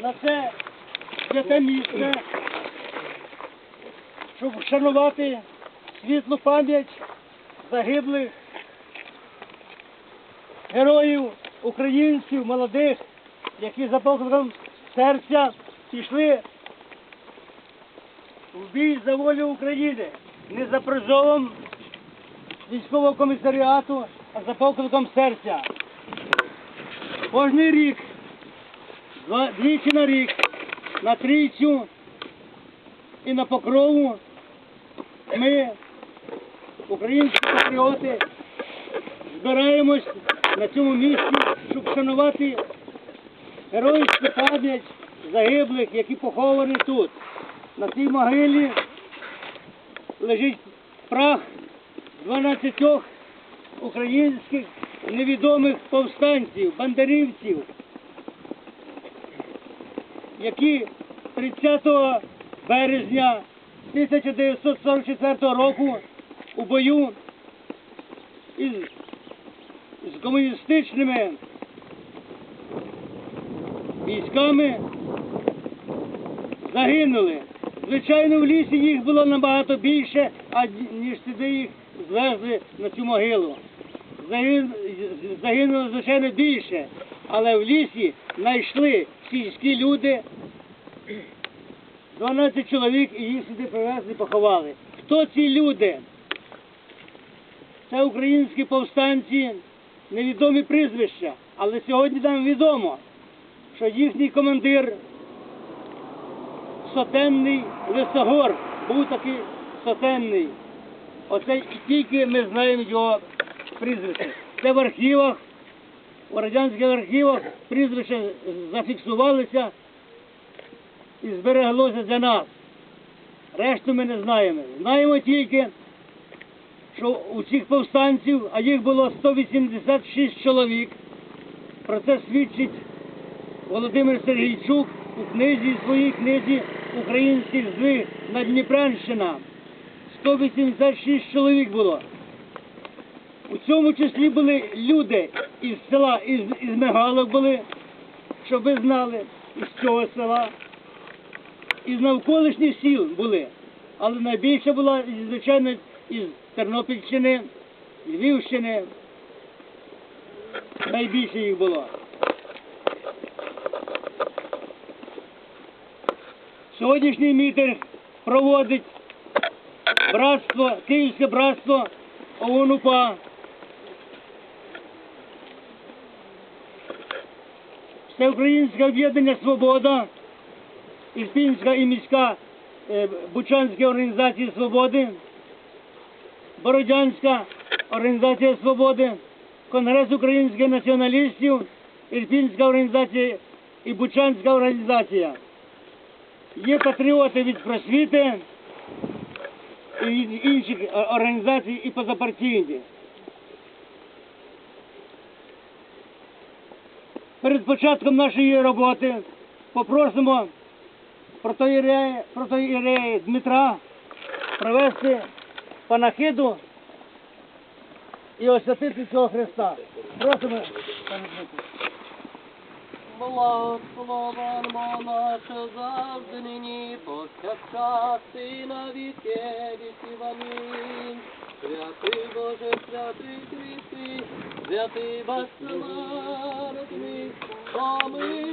на це святе місце, щоб вшанувати світлу пам'ять загиблих героїв, українців, молодих, які за покликом серця пішли в бій за волю України. Не за призовом військового комісаріату, а за покликом серця. Кожний рік, два, двічі на рік, на трійцю і на покрову ми, українські патріоти, збираємось на цьому місці, щоб вшанувати геройську пам'ять загиблих, які поховані тут. На цій могилі лежить прах 12 українських невідомих повстанців, бандерівців, які 30 березня 1944 року у бою із, з комуністичними військами загинули. Звичайно, в лісі їх було набагато більше, а ніж сюди їх звезли на цю могилу. Загин- Загинуло, звичайно, більше, але в лісі знайшли сільські люди, 12 чоловік, і їх сюди привезли, поховали. Хто ці люди? Це українські повстанці, невідомі прізвища, але сьогодні нам відомо, що їхній командир сотенний Лисогор, був такий сотенний. Оце тільки ми знаємо його прізвище. Це в архівах, у радянських архівах прізвище зафіксувалися і збереглося для нас. Решту ми не знаємо. Знаємо тільки, що у цих повстанців, а їх було 186 чоловік, про це свідчить Володимир Сергійчук у книзі своїй книзі Українські зви на Дніпрянщина. 186 чоловік було. У цьому числі були люди із села, із, із Мигалок були, щоб ви знали, із цього села. Із навколишніх сіл були. Але найбільше була, звичайно, із Тернопільщини, Львівщини. Найбільше їх було. Сьогоднішній мітинг проводить братство, Київське братство ОУН-УПА. Всеукраїнське об'єднання Свобода, Ірпінська і міська е, Бучанська організація Свободи, Бородянська організація Свободи, Конгрес українських націоналістів, Ірпінська організація і Бучанська організація. Є патріоти від просвіти і від інших е, організацій і позапартійні. Перед початком нашої роботи попросимо протоірея, протоірея Дмитра провести панахиду і освятити цього Христа. Просимо, пане Дмитро. Благословен наше завжди нині, повсякчас і на віки віків. Амінь. Святий Боже, святий Христи, святий Аминь.